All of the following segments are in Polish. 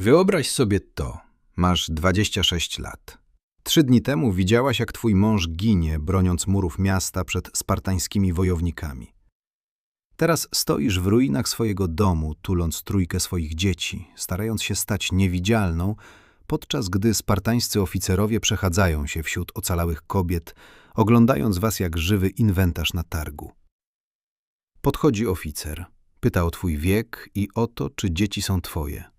Wyobraź sobie to. Masz 26 lat. Trzy dni temu widziałaś, jak twój mąż ginie, broniąc murów miasta przed spartańskimi wojownikami. Teraz stoisz w ruinach swojego domu, tuląc trójkę swoich dzieci, starając się stać niewidzialną, podczas gdy spartańscy oficerowie przechadzają się wśród ocalałych kobiet, oglądając was jak żywy inwentarz na targu. Podchodzi oficer, pyta o twój wiek i o to, czy dzieci są twoje.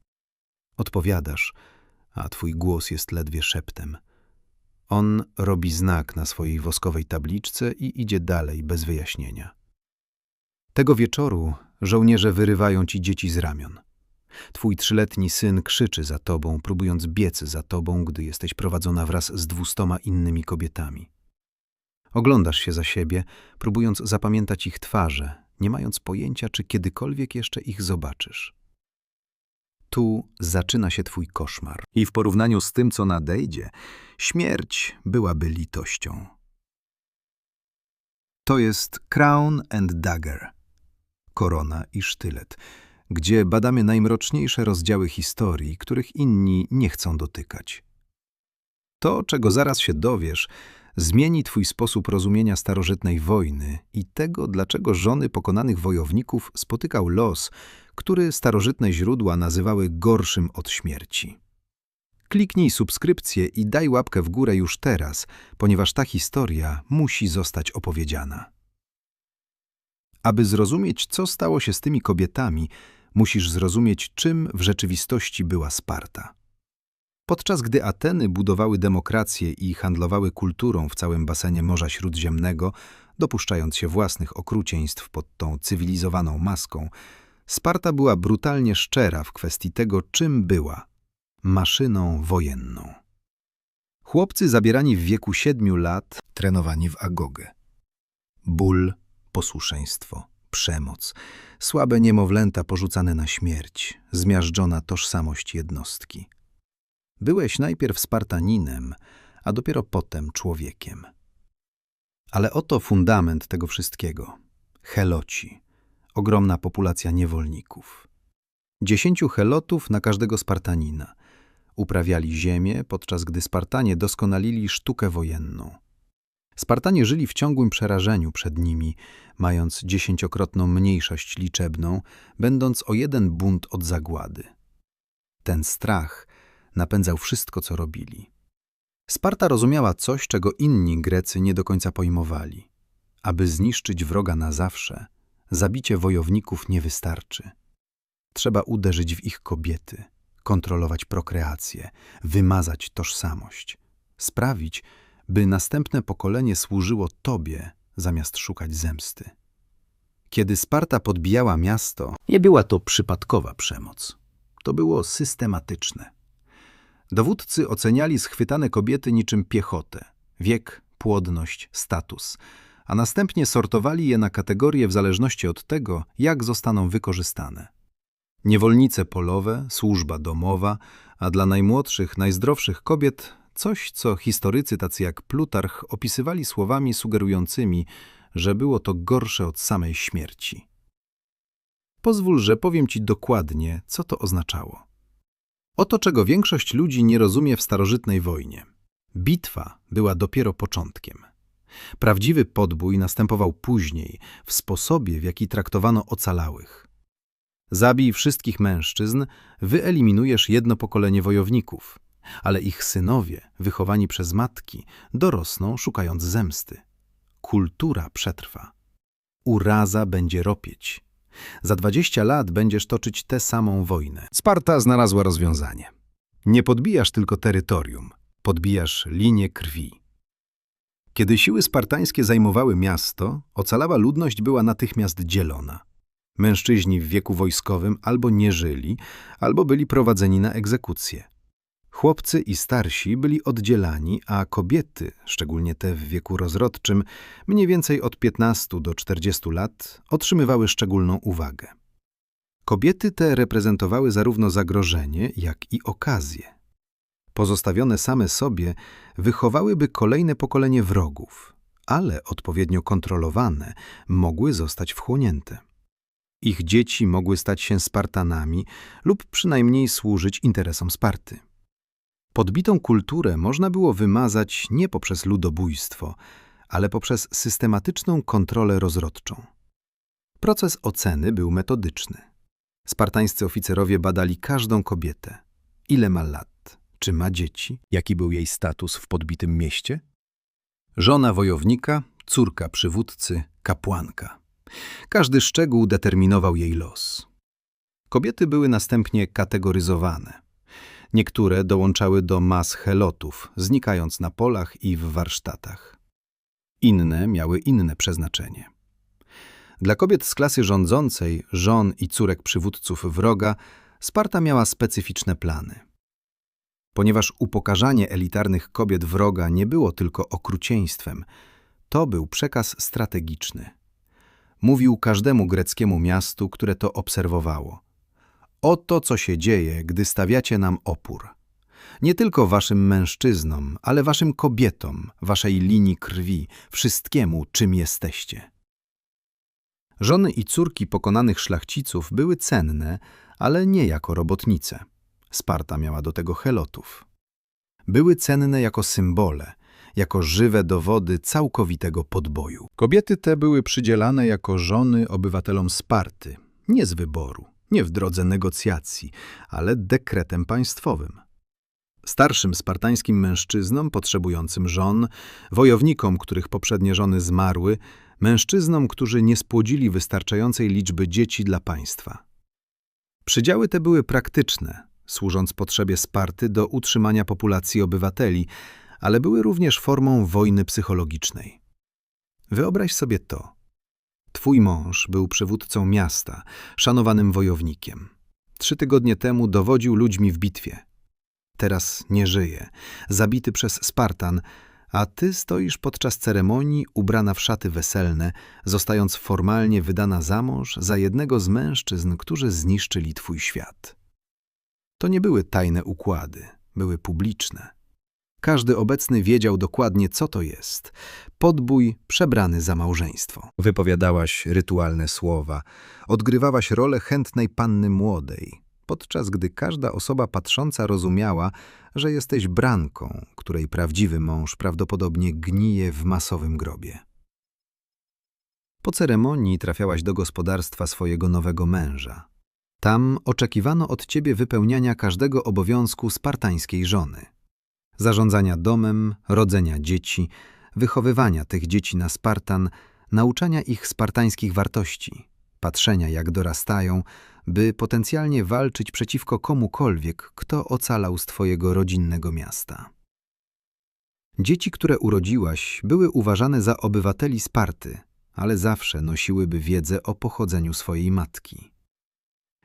Odpowiadasz, a twój głos jest ledwie szeptem. On robi znak na swojej woskowej tabliczce i idzie dalej bez wyjaśnienia. Tego wieczoru żołnierze wyrywają ci dzieci z ramion. Twój trzyletni syn krzyczy za tobą, próbując biec za tobą, gdy jesteś prowadzona wraz z dwustoma innymi kobietami. Oglądasz się za siebie, próbując zapamiętać ich twarze, nie mając pojęcia, czy kiedykolwiek jeszcze ich zobaczysz. Tu zaczyna się twój koszmar. I w porównaniu z tym, co nadejdzie, śmierć byłaby litością. To jest Crown and Dagger, korona i sztylet, gdzie badamy najmroczniejsze rozdziały historii, których inni nie chcą dotykać. To, czego zaraz się dowiesz, zmieni twój sposób rozumienia starożytnej wojny i tego, dlaczego żony pokonanych wojowników spotykał los, który starożytne źródła nazywały gorszym od śmierci. Kliknij subskrypcję i daj łapkę w górę już teraz, ponieważ ta historia musi zostać opowiedziana. Aby zrozumieć, co stało się z tymi kobietami, musisz zrozumieć, czym w rzeczywistości była Sparta. Podczas gdy Ateny budowały demokrację i handlowały kulturą w całym basenie Morza Śródziemnego, dopuszczając się własnych okrucieństw pod tą cywilizowaną maską, Sparta była brutalnie szczera w kwestii tego, czym była maszyną wojenną. Chłopcy zabierani w wieku siedmiu lat, trenowani w agogę. Ból, posłuszeństwo, przemoc, słabe niemowlęta porzucane na śmierć, zmiażdżona tożsamość jednostki. Byłeś najpierw Spartaninem, a dopiero potem człowiekiem. Ale oto fundament tego wszystkiego. Heloci. Ogromna populacja niewolników. Dziesięciu helotów na każdego Spartanina. Uprawiali ziemię, podczas gdy Spartanie doskonalili sztukę wojenną. Spartanie żyli w ciągłym przerażeniu przed nimi, mając dziesięciokrotną mniejszość liczebną, będąc o jeden bunt od zagłady. Ten strach napędzał wszystko, co robili. Sparta rozumiała coś, czego inni Grecy nie do końca pojmowali. Aby zniszczyć wroga na zawsze, zabicie wojowników nie wystarczy. Trzeba uderzyć w ich kobiety, kontrolować prokreację, wymazać tożsamość, sprawić, by następne pokolenie służyło Tobie, zamiast szukać zemsty. Kiedy Sparta podbijała miasto, nie była to przypadkowa przemoc. To było systematyczne. Dowódcy oceniali schwytane kobiety niczym piechotę, wiek, płodność, status, a następnie sortowali je na kategorie w zależności od tego, jak zostaną wykorzystane. Niewolnice polowe, służba domowa, a dla najmłodszych, najzdrowszych kobiet coś, co historycy tacy jak Plutarch opisywali słowami sugerującymi, że było to gorsze od samej śmierci. Pozwól, że powiem ci dokładnie, co to oznaczało. Oto czego większość ludzi nie rozumie w starożytnej wojnie. Bitwa była dopiero początkiem. Prawdziwy podbój następował później, w sposobie, w jaki traktowano ocalałych. Zabij wszystkich mężczyzn, wyeliminujesz jedno pokolenie wojowników, ale ich synowie, wychowani przez matki, dorosną szukając zemsty. Kultura przetrwa. Uraza będzie ropieć. Za dwadzieścia lat będziesz toczyć tę samą wojnę. Sparta znalazła rozwiązanie. Nie podbijasz tylko terytorium, podbijasz linię krwi. Kiedy siły spartańskie zajmowały miasto, ocalała ludność była natychmiast dzielona. Mężczyźni w wieku wojskowym albo nie żyli, albo byli prowadzeni na egzekucję. Chłopcy i starsi byli oddzielani, a kobiety, szczególnie te w wieku rozrodczym, mniej więcej od 15 do 40 lat, otrzymywały szczególną uwagę. Kobiety te reprezentowały zarówno zagrożenie, jak i okazję. Pozostawione same sobie, wychowałyby kolejne pokolenie wrogów, ale odpowiednio kontrolowane mogły zostać wchłonięte. Ich dzieci mogły stać się Spartanami lub przynajmniej służyć interesom Sparty. Podbitą kulturę można było wymazać nie poprzez ludobójstwo, ale poprzez systematyczną kontrolę rozrodczą. Proces oceny był metodyczny. Spartańscy oficerowie badali każdą kobietę. Ile ma lat? Czy ma dzieci? Jaki był jej status w podbitym mieście? Żona wojownika, córka przywódcy, kapłanka. Każdy szczegół determinował jej los. Kobiety były następnie kategoryzowane. Niektóre dołączały do mas helotów, znikając na polach i w warsztatach. Inne miały inne przeznaczenie. Dla kobiet z klasy rządzącej, żon i córek przywódców wroga, Sparta miała specyficzne plany. Ponieważ upokarzanie elitarnych kobiet wroga nie było tylko okrucieństwem, to był przekaz strategiczny. Mówił każdemu greckiemu miastu, które to obserwowało. Oto co się dzieje, gdy stawiacie nam opór. Nie tylko waszym mężczyznom, ale waszym kobietom, waszej linii krwi, wszystkiemu, czym jesteście. Żony i córki pokonanych szlachciców były cenne, ale nie jako robotnice. Sparta miała do tego helotów. Były cenne jako symbole, jako żywe dowody całkowitego podboju. Kobiety te były przydzielane jako żony obywatelom Sparty, nie z wyboru, nie w drodze negocjacji, ale dekretem państwowym. Starszym spartańskim mężczyznom potrzebującym żon, wojownikom, których poprzednie żony zmarły, mężczyznom, którzy nie spłodzili wystarczającej liczby dzieci dla państwa. Przydziały te były praktyczne, służąc potrzebie Sparty do utrzymania populacji obywateli, ale były również formą wojny psychologicznej. Wyobraź sobie to. Twój mąż był przywódcą miasta, szanowanym wojownikiem. Trzy tygodnie temu dowodził ludźmi w bitwie. Teraz nie żyje, zabity przez Spartan, a ty stoisz podczas ceremonii ubrana w szaty weselne, zostając formalnie wydana za mąż za jednego z mężczyzn, którzy zniszczyli twój świat. To nie były tajne układy, były publiczne. Każdy obecny wiedział dokładnie, co to jest. Podbój przebrany za małżeństwo. Wypowiadałaś rytualne słowa, odgrywałaś rolę chętnej panny młodej, podczas gdy każda osoba patrząca rozumiała, że jesteś branką, której prawdziwy mąż prawdopodobnie gnije w masowym grobie. Po ceremonii trafiałaś do gospodarstwa swojego nowego męża. Tam oczekiwano od ciebie wypełniania każdego obowiązku spartańskiej żony. Zarządzania domem, rodzenia dzieci, wychowywania tych dzieci na Spartan, nauczania ich spartańskich wartości, patrzenia jak dorastają, by potencjalnie walczyć przeciwko komukolwiek, kto ocalał z twojego rodzinnego miasta. Dzieci, które urodziłaś, były uważane za obywateli Sparty, ale zawsze nosiłyby wiedzę o pochodzeniu swojej matki.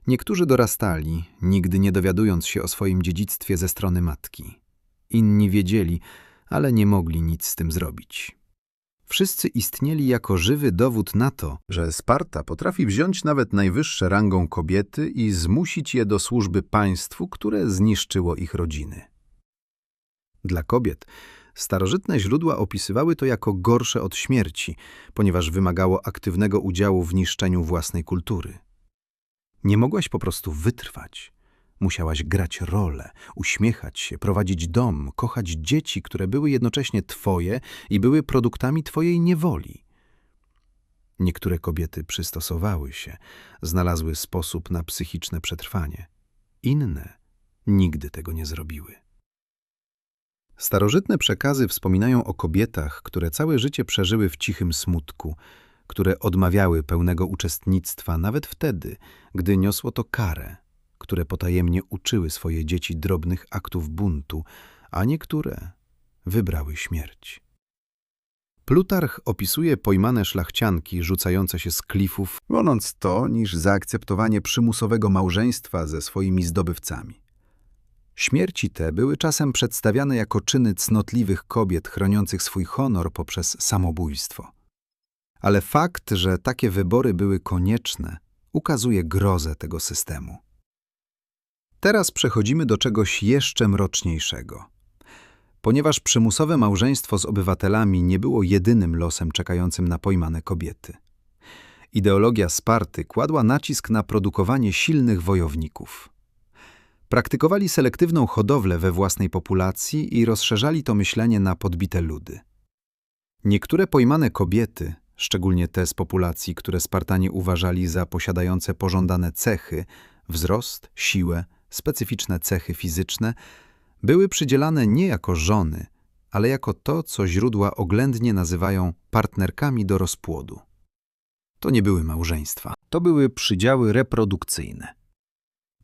Niektórzy dorastali, nigdy nie dowiadując się o swoim dziedzictwie ze strony matki. Inni wiedzieli, ale nie mogli nic z tym zrobić. Wszyscy istnieli jako żywy dowód na to, że Sparta potrafi wziąć nawet najwyższe rangą kobiety i zmusić je do służby państwu, które zniszczyło ich rodziny. Dla kobiet starożytne źródła opisywały to jako gorsze od śmierci, ponieważ wymagało aktywnego udziału w niszczeniu własnej kultury. Nie mogłaś po prostu wytrwać. Musiałaś grać rolę, uśmiechać się, prowadzić dom, kochać dzieci, które były jednocześnie twoje i były produktami twojej niewoli. Niektóre kobiety przystosowały się, znalazły sposób na psychiczne przetrwanie. Inne nigdy tego nie zrobiły. Starożytne przekazy wspominają o kobietach, które całe życie przeżyły w cichym smutku, które odmawiały pełnego uczestnictwa nawet wtedy, gdy niosło to karę które potajemnie uczyły swoje dzieci drobnych aktów buntu, a niektóre wybrały śmierć. Plutarch opisuje pojmane szlachcianki rzucające się z klifów, woląc to niż zaakceptowanie przymusowego małżeństwa ze swoimi zdobywcami. Śmierci te były czasem przedstawiane jako czyny cnotliwych kobiet chroniących swój honor poprzez samobójstwo. Ale fakt, że takie wybory były konieczne, ukazuje grozę tego systemu. Teraz przechodzimy do czegoś jeszcze mroczniejszego. Ponieważ przymusowe małżeństwo z obywatelami nie było jedynym losem czekającym na pojmane kobiety. Ideologia Sparty kładła nacisk na produkowanie silnych wojowników. Praktykowali selektywną hodowlę we własnej populacji i rozszerzali to myślenie na podbite ludy. Niektóre pojmane kobiety, szczególnie te z populacji, które Spartanie uważali za posiadające pożądane cechy, wzrost, siłę, specyficzne cechy fizyczne, były przydzielane nie jako żony, ale jako to, co źródła oględnie nazywają partnerkami do rozpłodu. To nie były małżeństwa, to były przydziały reprodukcyjne.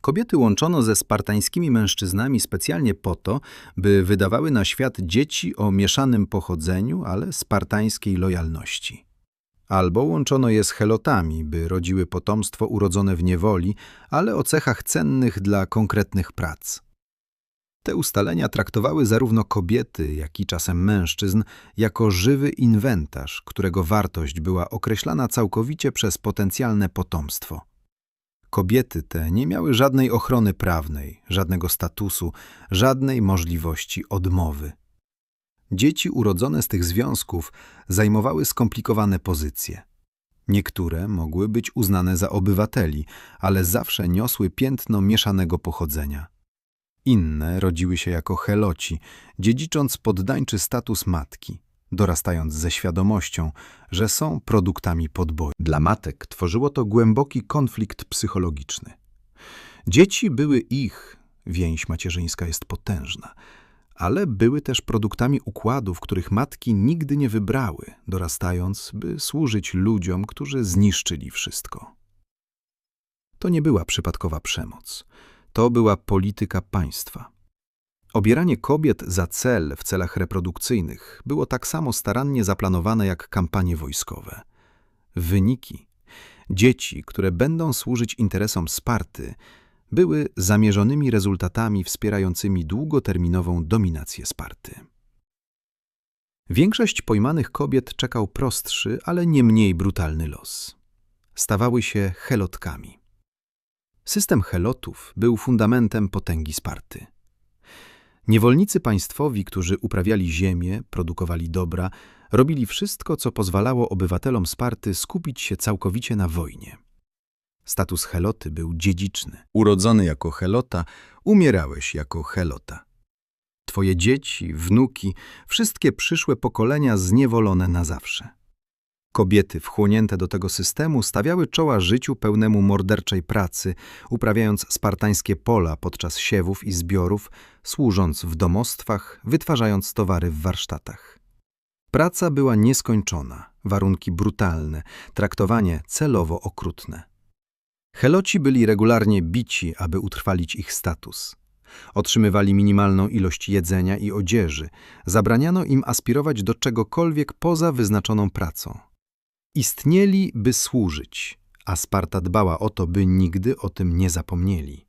Kobiety łączono ze spartańskimi mężczyznami specjalnie po to, by wydawały na świat dzieci o mieszanym pochodzeniu, ale spartańskiej lojalności. Albo łączono je z helotami, by rodziły potomstwo urodzone w niewoli, ale o cechach cennych dla konkretnych prac. Te ustalenia traktowały zarówno kobiety, jak i czasem mężczyzn jako żywy inwentarz, którego wartość była określana całkowicie przez potencjalne potomstwo. Kobiety te nie miały żadnej ochrony prawnej, żadnego statusu, żadnej możliwości odmowy. Dzieci urodzone z tych związków zajmowały skomplikowane pozycje. Niektóre mogły być uznane za obywateli, ale zawsze niosły piętno mieszanego pochodzenia. Inne rodziły się jako heloci, dziedzicząc poddańczy status matki, dorastając ze świadomością, że są produktami podboju. Dla matek tworzyło to głęboki konflikt psychologiczny. Dzieci były ich, więź macierzyńska jest potężna, ale były też produktami układów, których matki nigdy nie wybrały, dorastając, by służyć ludziom, którzy zniszczyli wszystko. To nie była przypadkowa przemoc. To była polityka państwa. Obieranie kobiet za cel w celach reprodukcyjnych było tak samo starannie zaplanowane jak kampanie wojskowe. Wyniki dzieci, które będą służyć interesom Sparty, były zamierzonymi rezultatami wspierającymi długoterminową dominację Sparty. Większość pojmanych kobiet czekał prostszy, ale nie mniej brutalny los. Stawały się helotkami. System helotów był fundamentem potęgi Sparty. Niewolnicy państwowi, którzy uprawiali ziemię, produkowali dobra, robili wszystko, co pozwalało obywatelom Sparty skupić się całkowicie na wojnie. Status heloty był dziedziczny. Urodzony jako helota, umierałeś jako helota. Twoje dzieci, wnuki, wszystkie przyszłe pokolenia zniewolone na zawsze. Kobiety wchłonięte do tego systemu stawiały czoła życiu pełnemu morderczej pracy, uprawiając spartańskie pola podczas siewów i zbiorów, służąc w domostwach, wytwarzając towary w warsztatach. Praca była nieskończona, warunki brutalne, traktowanie celowo okrutne. Heloci byli regularnie bici, aby utrwalić ich status. Otrzymywali minimalną ilość jedzenia i odzieży, zabraniano im aspirować do czegokolwiek poza wyznaczoną pracą. Istnieli, by służyć, a Sparta dbała o to, by nigdy o tym nie zapomnieli.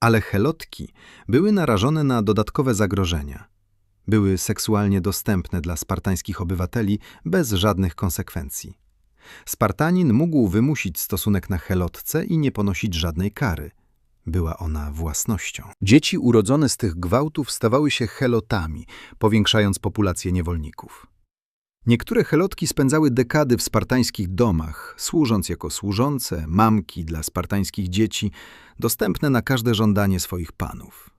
Ale helotki były narażone na dodatkowe zagrożenia. Były seksualnie dostępne dla spartańskich obywateli bez żadnych konsekwencji. Spartanin mógł wymusić stosunek na helotce i nie ponosić żadnej kary. Była ona własnością. Dzieci urodzone z tych gwałtów stawały się helotami, powiększając populację niewolników. Niektóre helotki spędzały dekady w spartańskich domach, służąc jako służące, mamki dla spartańskich dzieci, dostępne na każde żądanie swoich panów.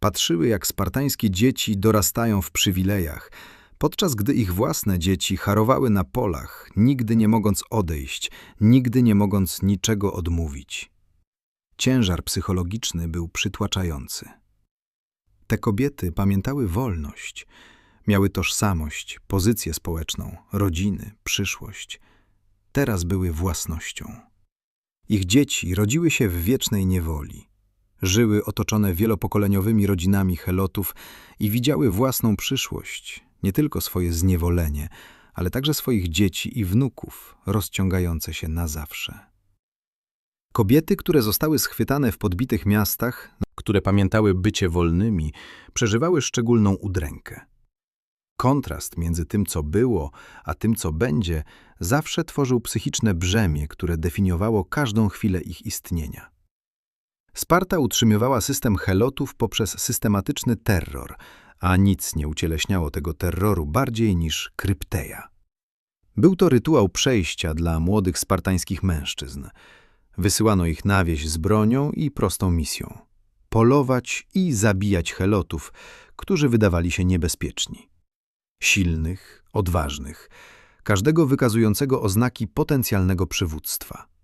Patrzyły, jak spartańskie dzieci dorastają w przywilejach, podczas gdy ich własne dzieci harowały na polach, nigdy nie mogąc odejść, nigdy nie mogąc niczego odmówić. Ciężar psychologiczny był przytłaczający. Te kobiety pamiętały wolność – Miały tożsamość, pozycję społeczną, rodziny, przyszłość. Teraz były własnością. Ich dzieci rodziły się w wiecznej niewoli. Żyły otoczone wielopokoleniowymi rodzinami helotów i widziały własną przyszłość, nie tylko swoje zniewolenie, ale także swoich dzieci i wnuków, rozciągające się na zawsze. Kobiety, które zostały schwytane w podbitych miastach, które pamiętały bycie wolnymi, przeżywały szczególną udrękę. Kontrast między tym, co było, a tym, co będzie, zawsze tworzył psychiczne brzemię, które definiowało każdą chwilę ich istnienia. Sparta utrzymywała system helotów poprzez systematyczny terror, a nic nie ucieleśniało tego terroru bardziej niż krypteja. Był to rytuał przejścia dla młodych spartańskich mężczyzn. Wysyłano ich na wieś z bronią i prostą misją. Polować i zabijać helotów, którzy wydawali się niebezpieczni. Silnych, odważnych, każdego wykazującego oznaki potencjalnego przywództwa.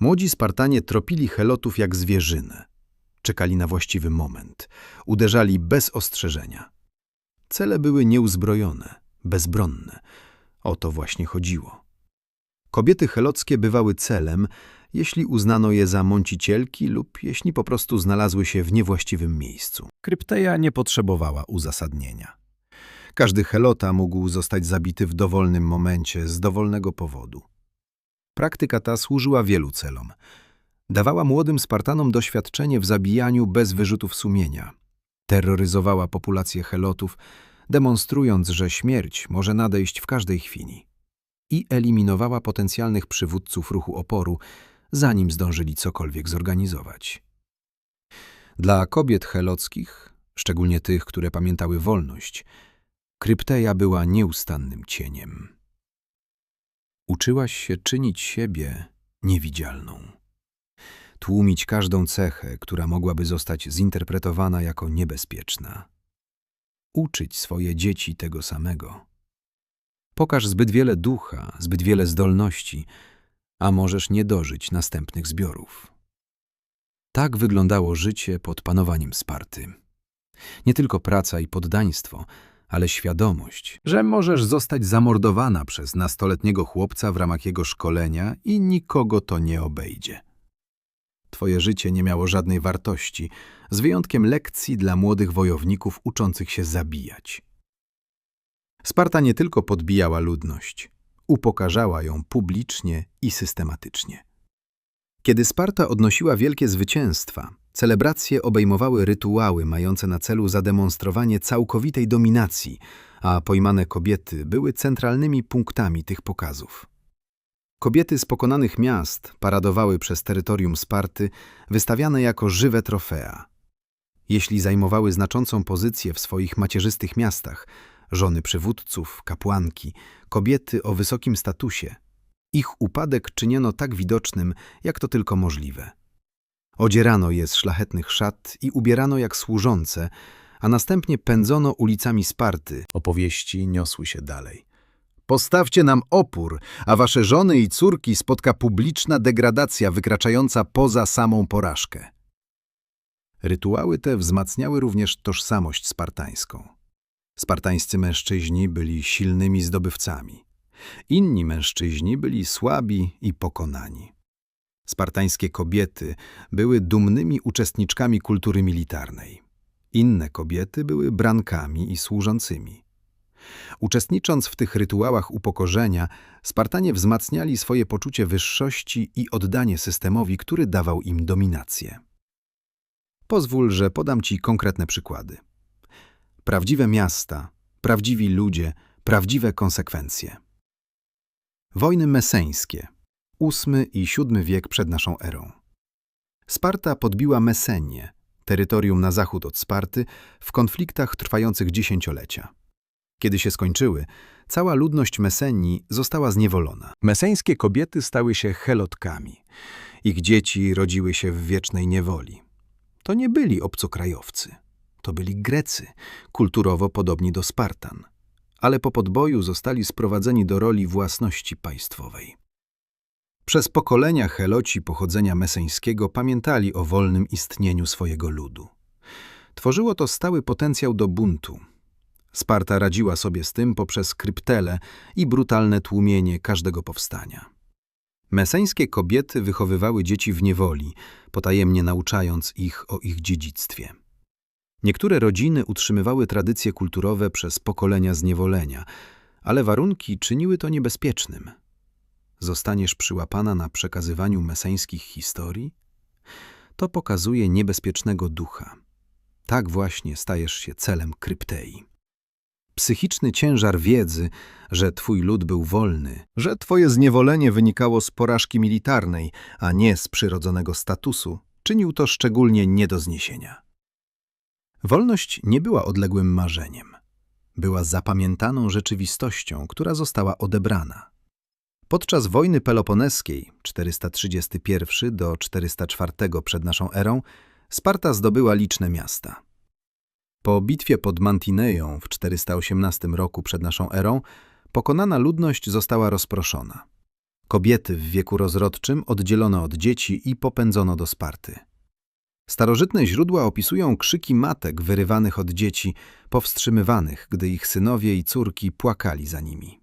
Młodzi Spartanie tropili helotów jak zwierzynę. Czekali na właściwy moment. Uderzali bez ostrzeżenia. Cele były nieuzbrojone, bezbronne. O to właśnie chodziło. Kobiety helockie bywały celem, jeśli uznano je za mącicielki lub jeśli po prostu znalazły się w niewłaściwym miejscu. Krypteja nie potrzebowała uzasadnienia. Każdy helota mógł zostać zabity w dowolnym momencie z dowolnego powodu. Praktyka ta służyła wielu celom. Dawała młodym Spartanom doświadczenie w zabijaniu bez wyrzutów sumienia. Terroryzowała populację helotów, demonstrując, że śmierć może nadejść w każdej chwili. I eliminowała potencjalnych przywódców ruchu oporu, zanim zdążyli cokolwiek zorganizować. Dla kobiet helockich, szczególnie tych, które pamiętały wolność, Krypteja była nieustannym cieniem. Uczyłaś się czynić siebie niewidzialną. Tłumić każdą cechę, która mogłaby zostać zinterpretowana jako niebezpieczna. Uczyć swoje dzieci tego samego. Pokaż zbyt wiele ducha, zbyt wiele zdolności, a możesz nie dożyć następnych zbiorów. Tak wyglądało życie pod panowaniem Sparty. Nie tylko praca i poddaństwo, ale świadomość, że możesz zostać zamordowana przez nastoletniego chłopca w ramach jego szkolenia i nikogo to nie obejdzie. Twoje życie nie miało żadnej wartości, z wyjątkiem lekcji dla młodych wojowników uczących się zabijać. Sparta nie tylko podbijała ludność, upokarzała ją publicznie i systematycznie. Kiedy Sparta odnosiła wielkie zwycięstwa, celebracje obejmowały rytuały mające na celu zademonstrowanie całkowitej dominacji, a pojmane kobiety były centralnymi punktami tych pokazów. Kobiety z pokonanych miast paradowały przez terytorium Sparty, wystawiane jako żywe trofea. Jeśli zajmowały znaczącą pozycję w swoich macierzystych miastach, żony przywódców, kapłanki, kobiety o wysokim statusie, ich upadek czyniono tak widocznym, jak to tylko możliwe. Odzierano je z szlachetnych szat i ubierano jak służące, a następnie pędzono ulicami Sparty. Opowieści niosły się dalej. Postawcie nam opór, a wasze żony i córki spotka publiczna degradacja wykraczająca poza samą porażkę. Rytuały te wzmacniały również tożsamość spartańską. Spartańscy mężczyźni byli silnymi zdobywcami. Inni mężczyźni byli słabi i pokonani. Spartańskie kobiety były dumnymi uczestniczkami kultury militarnej. Inne kobiety były brankami i służącymi. Uczestnicząc w tych rytuałach upokorzenia, Spartanie wzmacniali swoje poczucie wyższości i oddanie systemowi, który dawał im dominację. Pozwól, że podam Ci konkretne przykłady. Prawdziwe miasta, prawdziwi ludzie, prawdziwe konsekwencje. Wojny meseńskie, VIII i VII wiek przed naszą erą. Sparta podbiła Mesenię, terytorium na zachód od Sparty, w konfliktach trwających dziesięciolecia. Kiedy się skończyły, cała ludność Mesenii została zniewolona. Meseńskie kobiety stały się helotkami. Ich dzieci rodziły się w wiecznej niewoli. To nie byli obcokrajowcy. To byli Grecy, kulturowo podobni do Spartan. Ale po podboju zostali sprowadzeni do roli własności państwowej. Przez pokolenia Heloci pochodzenia meseńskiego pamiętali o wolnym istnieniu swojego ludu. Tworzyło to stały potencjał do buntu. Sparta radziła sobie z tym poprzez kryptele i brutalne tłumienie każdego powstania. Meseńskie kobiety wychowywały dzieci w niewoli, potajemnie nauczając ich o ich dziedzictwie. Niektóre rodziny utrzymywały tradycje kulturowe przez pokolenia zniewolenia, ale warunki czyniły to niebezpiecznym. Zostaniesz przyłapana na przekazywaniu meseńskich historii? To pokazuje niebezpiecznego ducha. Tak właśnie stajesz się celem kryptei. Psychiczny ciężar wiedzy, że twój lud był wolny, że twoje zniewolenie wynikało z porażki militarnej, a nie z przyrodzonego statusu, czynił to szczególnie nie do zniesienia. Wolność nie była odległym marzeniem. była zapamiętaną rzeczywistością, która została odebrana. Podczas wojny peloponeskiej 431 do 404 przed naszą erą Sparta zdobyła liczne miasta. Po bitwie pod Mantineją w 418 roku przed naszą erą pokonana ludność została rozproszona. Kobiety w wieku rozrodczym oddzielono od dzieci i popędzono do Sparty. Starożytne źródła opisują krzyki matek wyrywanych od dzieci, powstrzymywanych, gdy ich synowie i córki płakali za nimi.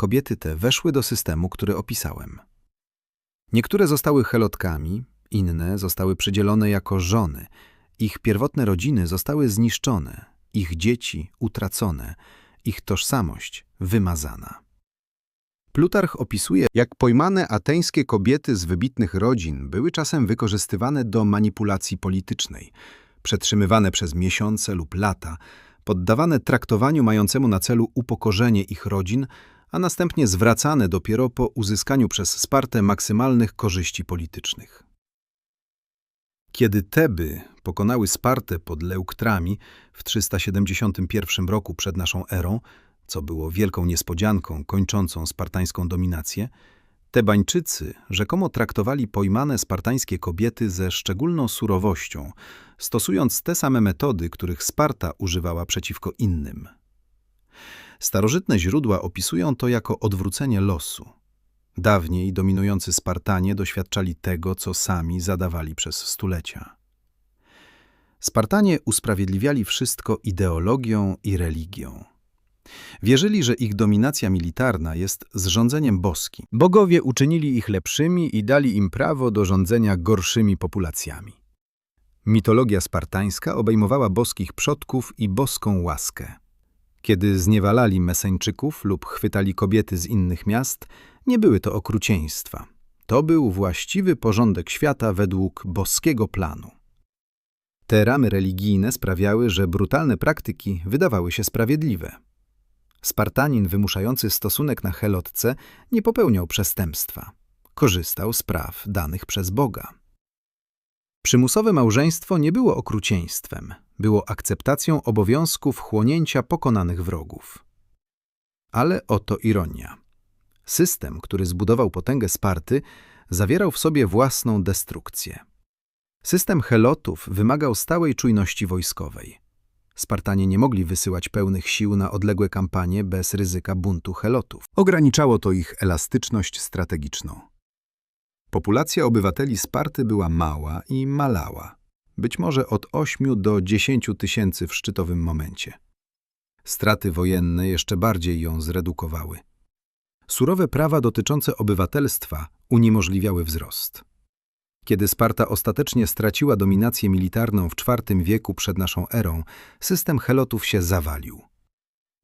Kobiety te weszły do systemu, który opisałem. Niektóre zostały helotkami, inne zostały przydzielone jako żony. Ich pierwotne rodziny zostały zniszczone, ich dzieci utracone, ich tożsamość wymazana. Plutarch opisuje, jak pojmane ateńskie kobiety z wybitnych rodzin były czasem wykorzystywane do manipulacji politycznej, przetrzymywane przez miesiące lub lata, poddawane traktowaniu mającemu na celu upokorzenie ich rodzin, a następnie zwracane dopiero po uzyskaniu przez Spartę maksymalnych korzyści politycznych. Kiedy Teby pokonały Spartę pod Leuktrami w 371 roku przed naszą erą, co było wielką niespodzianką kończącą spartańską dominację, Tebańczycy rzekomo traktowali pojmane spartańskie kobiety ze szczególną surowością, stosując te same metody, których Sparta używała przeciwko innym. Starożytne źródła opisują to jako odwrócenie losu. Dawniej dominujący Spartanie doświadczali tego, co sami zadawali przez stulecia. Spartanie usprawiedliwiali wszystko ideologią i religią. Wierzyli, że ich dominacja militarna jest zrządzeniem boskim. Bogowie uczynili ich lepszymi i dali im prawo do rządzenia gorszymi populacjami. Mitologia spartańska obejmowała boskich przodków i boską łaskę. Kiedy zniewalali Meseńczyków lub chwytali kobiety z innych miast, nie były to okrucieństwa. To był właściwy porządek świata według boskiego planu. Te ramy religijne sprawiały, że brutalne praktyki wydawały się sprawiedliwe. Spartanin wymuszający stosunek na helotce nie popełniał przestępstwa. Korzystał z praw danych przez Boga. Przymusowe małżeństwo nie było okrucieństwem, było akceptacją obowiązków chłonięcia pokonanych wrogów. Ale oto ironia. System, który zbudował potęgę Sparty, zawierał w sobie własną destrukcję. System helotów wymagał stałej czujności wojskowej. Spartanie nie mogli wysyłać pełnych sił na odległe kampanie bez ryzyka buntu helotów. Ograniczało to ich elastyczność strategiczną. Populacja obywateli Sparty była mała i malała, być może od 8 do 10 tysięcy w szczytowym momencie. Straty wojenne jeszcze bardziej ją zredukowały. Surowe prawa dotyczące obywatelstwa uniemożliwiały wzrost. Kiedy Sparta ostatecznie straciła dominację militarną w IV wieku przed naszą erą, system helotów się zawalił.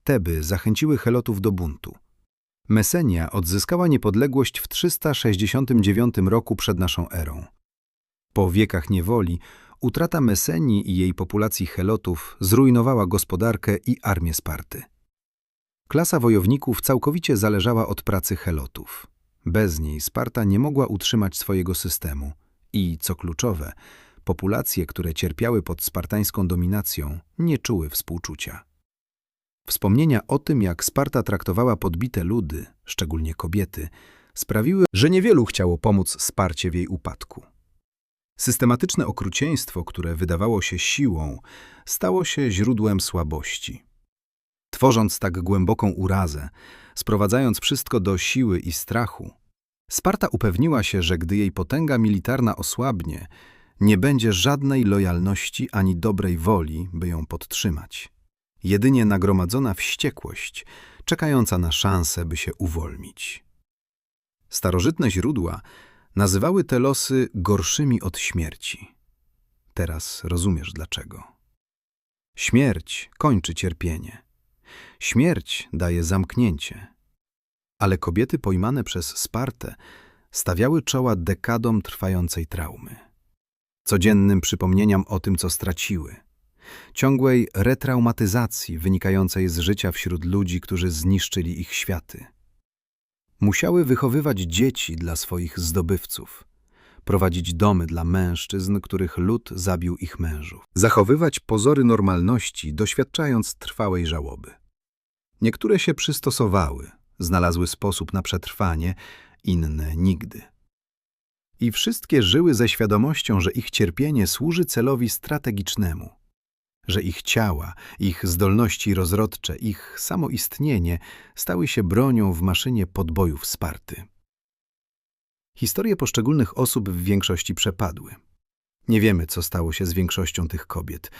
Teby zachęciły helotów do buntu. Mesenia odzyskała niepodległość w 369 roku przed naszą erą. Po wiekach niewoli utrata Mesenii i jej populacji helotów zrujnowała gospodarkę i armię Sparty. Klasa wojowników całkowicie zależała od pracy helotów. Bez niej Sparta nie mogła utrzymać swojego systemu – i, co kluczowe, populacje, które cierpiały pod spartańską dominacją, nie czuły współczucia. Wspomnienia o tym, jak Sparta traktowała podbite ludy, szczególnie kobiety, sprawiły, że niewielu chciało pomóc Sparcie w jej upadku. Systematyczne okrucieństwo, które wydawało się siłą, stało się źródłem słabości. Tworząc tak głęboką urazę, sprowadzając wszystko do siły i strachu, Sparta upewniła się, że gdy jej potęga militarna osłabnie, nie będzie żadnej lojalności ani dobrej woli, by ją podtrzymać. Jedynie nagromadzona wściekłość, czekająca na szansę, by się uwolnić. Starożytne źródła nazywały te losy gorszymi od śmierci. Teraz rozumiesz dlaczego. Śmierć kończy cierpienie. Śmierć daje zamknięcie ale kobiety pojmane przez Spartę stawiały czoła dekadom trwającej traumy. Codziennym przypomnieniom o tym, co straciły. Ciągłej retraumatyzacji wynikającej z życia wśród ludzi, którzy zniszczyli ich światy. Musiały wychowywać dzieci dla swoich zdobywców, prowadzić domy dla mężczyzn, których lud zabił ich mężów, zachowywać pozory normalności, doświadczając trwałej żałoby. Niektóre się przystosowały, znalazły sposób na przetrwanie, inne nigdy. I wszystkie żyły ze świadomością, że ich cierpienie służy celowi strategicznemu, że ich ciała, ich zdolności rozrodcze, ich samoistnienie stały się bronią w maszynie podbojów Sparty. Historie poszczególnych osób w większości przepadły. Nie wiemy, co stało się z większością tych kobiet.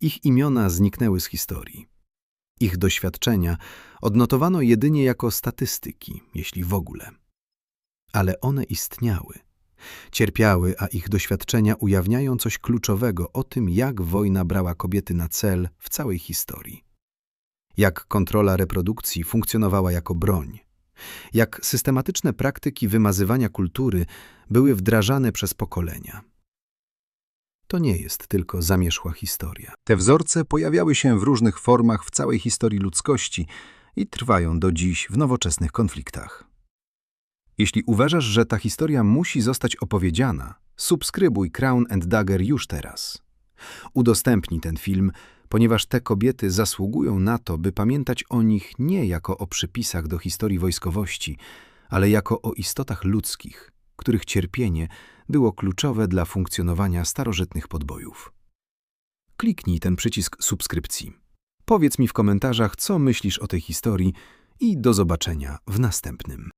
Ich imiona zniknęły z historii. Ich doświadczenia odnotowano jedynie jako statystyki, jeśli w ogóle. Ale one istniały. Cierpiały, a ich doświadczenia ujawniają coś kluczowego o tym, jak wojna brała kobiety na cel w całej historii. Jak kontrola reprodukcji funkcjonowała jako broń. Jak systematyczne praktyki wymazywania kultury były wdrażane przez pokolenia. To nie jest tylko zamierzchła historia. Te wzorce pojawiały się w różnych formach w całej historii ludzkości i trwają do dziś w nowoczesnych konfliktach. Jeśli uważasz, że ta historia musi zostać opowiedziana, subskrybuj Crown and Dagger już teraz. Udostępnij ten film, ponieważ te kobiety zasługują na to, by pamiętać o nich nie jako o przypisach do historii wojskowości, ale jako o istotach ludzkich, których cierpienie było kluczowe dla funkcjonowania starożytnych podbojów. Kliknij ten przycisk subskrypcji. Powiedz mi w komentarzach, co myślisz o tej historii i do zobaczenia w następnym.